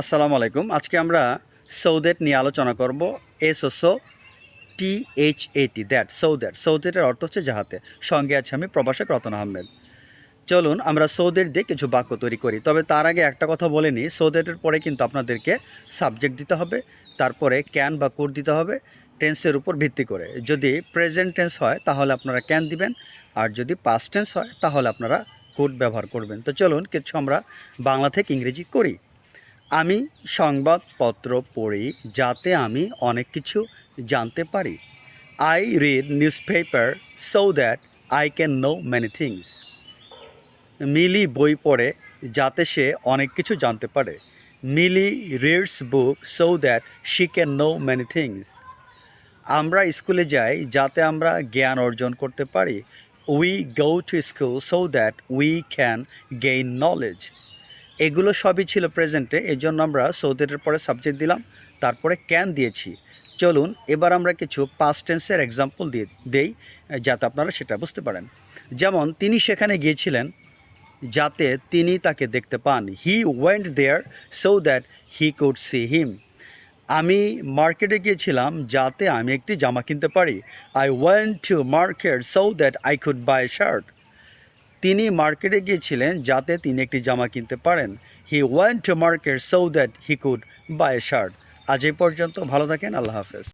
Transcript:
আসসালামু আলাইকুম। আজকে আমরা সৌদেট নিয়ে আলোচনা করব S O T H A T, that so that. সৌদেটের অর্থ হচ্ছে যাহাতে সঙ্গে আছে আমি প্রবাসক রতন আহমেদ। চলুন আমরা সৌদের দিয়ে কিছু বাক্য তৈরি করি। তবে তার আগে একটা কথা বলে নিই। সৌদেটের পরে কিন্তু আপনাদেরকে সাবজেক্ট দিতে হবে, তারপরে ক্যান বা কোড দিতে হবে টেন্সের উপর ভিত্তি করে। যদি প্রেজেন্ট টেন্স হয়, তাহলে আপনারা ক্যান দিবেন। আর যদি পাস্ট টেন্স হয়, তাহলে আপনারা কোড ব্যবহার করবেন। তো চলুন, কিছু আমরা বাংলা থেকে ইংরেজি করি। আমি সংবাদপত্র পড়ি যাতে আমি অনেক কিছু জানতে পারি। I read newspaper so that I can know many things Mili বই পড়ে যাতে সে অনেক কিছু জানতে পারে। Mili reads book so that she can know many things আমরা স্কুলে যাই যাতে আমরা জ্ঞান অর্জন করতে পারি। We go to school so that we can gain knowledge এগুলো সবই ছিল প্রেজেন্টে এই জন্য আমরা সৌদেটের পরে সাবজেক্ট দিলাম, তারপরে ক্যান দিয়েছি। চলুন, এবার আমরা কিছু পাস্ট টেন্সের এক্সাম্পল দিয়ে দেই, যাতে আপনারা সেটা বুঝতে পারেন। যেমন, তিনি সেখানে গিয়েছিলেন যাতে তিনি তাকে দেখতে পান। He went there so that he could see him আমি মার্কেটে গিয়েছিলাম যাতে আমি একটি জামা কিনতে পারি। I went to market so that I could buy shirt তিনি মার্কেটে গিয়েছিলেন যাতে তিনি একটি জামা কিনতে পারেন। He want to market so that he could buy a shirt আজ এই পর্যন্ত, ভালো থাকেন, আল্লাহ হাফেজ।